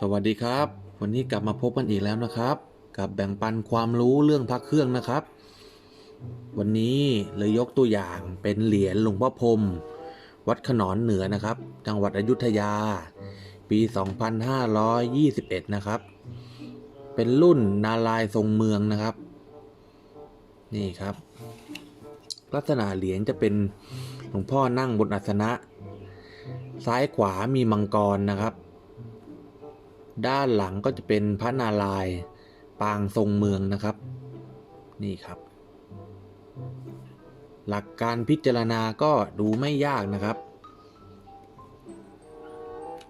สวัสดีครับ วันนี้กลับมาพบกันอีกแล้วนะครับ กับแบ่งปันความรู้เรื่องพระเครื่องนะครับ วันนี้เลยยกตัวอย่างเป็นเหรียญหลวงพ่อพรมวัดขนอนเหนือนะครับ จังหวัดอยุธยา ปี 2521 นะครับ เป็นรุ่นนาลายทรงเมืองนะครับ นี่ครับ ลักษณะเหรียญจะเป็นหลวงพ่อนั่งบนอาสนะ ซ้ายขวามีมังกรนะครับ ด้านหลังก็จะเป็นพระนารายณ์ปางทรงเมืองนะครับ นี่ครับ หลักการพิจารณาก็ดูไม่ยากนะครับ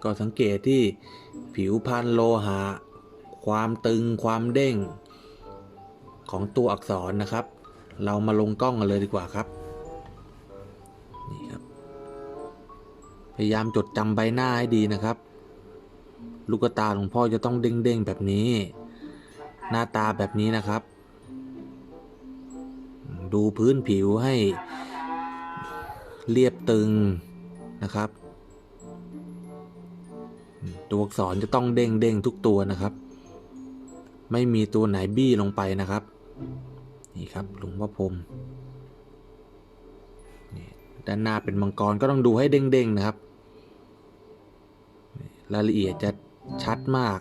ก็สังเกตที่ผิวพันโลหะ ความตึงความเด้ง ของตัวอักษรนะครับ เรามาลงกล้องกันเลยดีกว่าครับนี่ครับ พยายามจดจำใบหน้าให้ดีนะครับ ลูกตาหลวงพ่อจะต้องเด้งๆแบบนี้ หน้าตาแบบนี้นะครับ ดูพื้นผิวให้เรียบตึงนะครับ ตัวอักษรจะต้องเด้งเด้งๆทุกตัวนะครับ ไม่มีตัวไหนบี้ลงไปนะครับ นี่ครับหลวงพ่อพรมด้านหน้าเป็นมังกรก็ต้องดูให้เด้งๆนะครับ รายละเอียดจะ ชัดมาก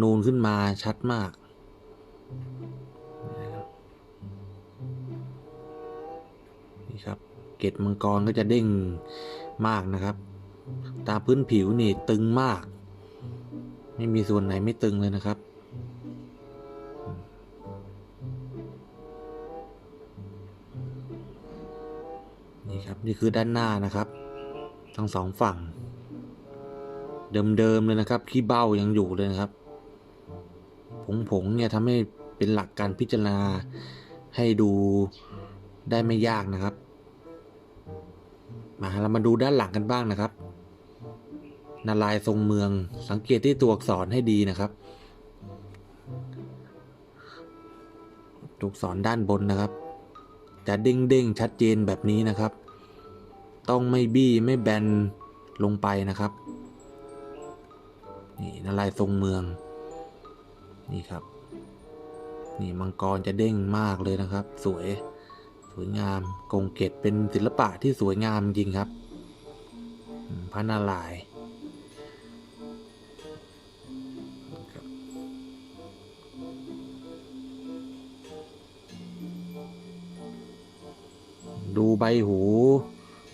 นูนขึ้นมาชัดมาก นี่ครับ เกล็ดมังกรก็จะเด้งมากนะครับ ตามพื้นผิวนี่ตึงมาก ไม่มีส่วนไหนไม่ตึงเลยนะครับนี่ครับนี่คือด้านหน้านะครับ ทั้งสองฝั่ง เดิมๆเลยนะครับขี้เบ้ายังอยู่เลยนะครับ ผงๆเนี่ยทำให้เป็นหลักการพิจารณาให้ดูได้ไม่ยากนะครับ มาเรามาดูด้านหลังกันบ้างนะครับ นาลายณ์ทรงเมืองสังเกตที่ตัวอักษรให้ดีนะครับ ตัวอักษรด้านบนนะครับ จะเด้งๆชัดเจนแบบนี้นะครับ ต้องไม่บี้ไม่แบนลงไปนะครับ นี่นาลายทรงเมือง นี่ครับ นี่มังกรจะเด้งมากเลยนะครับ สวย สวยงามกงเกตเป็นศิลปะที่สวยงามจริงครับพระนารายดูใบหู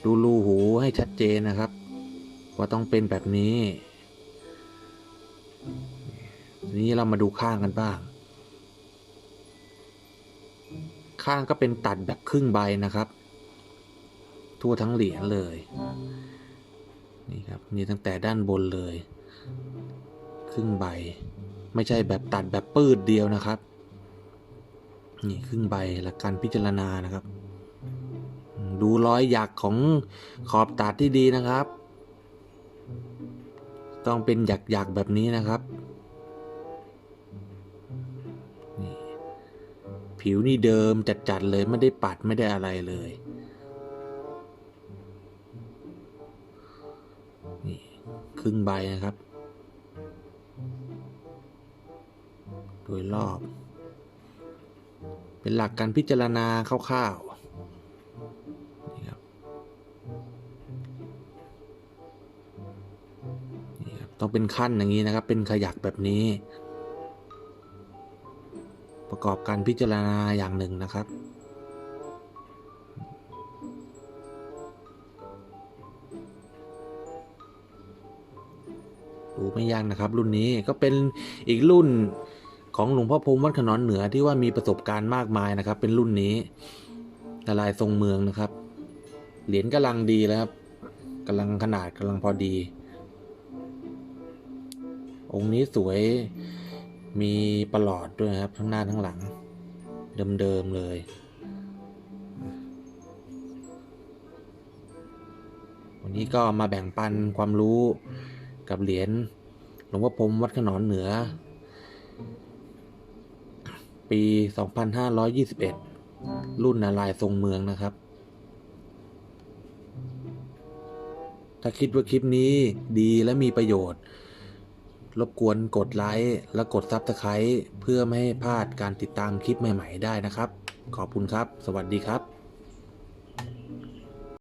ดูรูหูให้ชัดเจนนะครับ ว่าต้องเป็นแบบนี้ ทีนี้เรามาดูข้างกันบ้าง ข้างก็เป็นตัดแบบครึ่งใบนะครับ ทั่วทั้งเหรียญเลย นี่ครับนี่ตั้งแต่ด้านบนเลย ครึ่งใบ ไม่ใช่แบบตัดแบบปืดเดียวนะครับ นี่ครึ่งใบหลักการพิจารณานะครับ ดูรอยหยักของขอบตัดที่ดีนะครับ ต้องเป็นหยักๆแบบนี้นะครับ ผิวนี่เดิมจัดๆเลยไม่ได้ปัดไม่ได้อะไรเลยนี่ครึ่งใบนะครับ โดยรอบ เป็นหลักการพิจารณาคร่าวๆ ต้องเป็นขั้นอย่างนี้นะครับ เป็นขยักแบบนี้ ประกอบการพิจารณาอย่างหนึ่งนะครับดูไม่ยากนะครับ รุ่นนี้ก็เป็นอีกรุ่นของหลวงพ่อพรมวัดขนอนเหนือที่ว่ามีประสบการณ์มากมายนะครับ เป็นรุ่นนี้ละลายทรงเมืองนะครับ เหรียญกำลังดีแล้วครับกำลังขนาดกำลังพอดี องค์นี้สวยมีประหลอดด้วยครับ ทั้งหน้าทั้งหลัง เดิม ๆ เลย วันนี้ก็มาแบ่งปันความรู้กับเหรียญหลวงพ่อพรมวัดขนอนเหนือ ปี 2521 รุ่นนาลายทรงเมืองนะครับ ถ้าคิดว่าคลิปนี้ดีและมีประโยชน์ รบกวนกดไลค์และกด Subscribe เพื่อไม่ให้พลาดการติดตามคลิปใหม่ ๆ ได้นะครับ ขอบคุณครับ สวัสดีครับ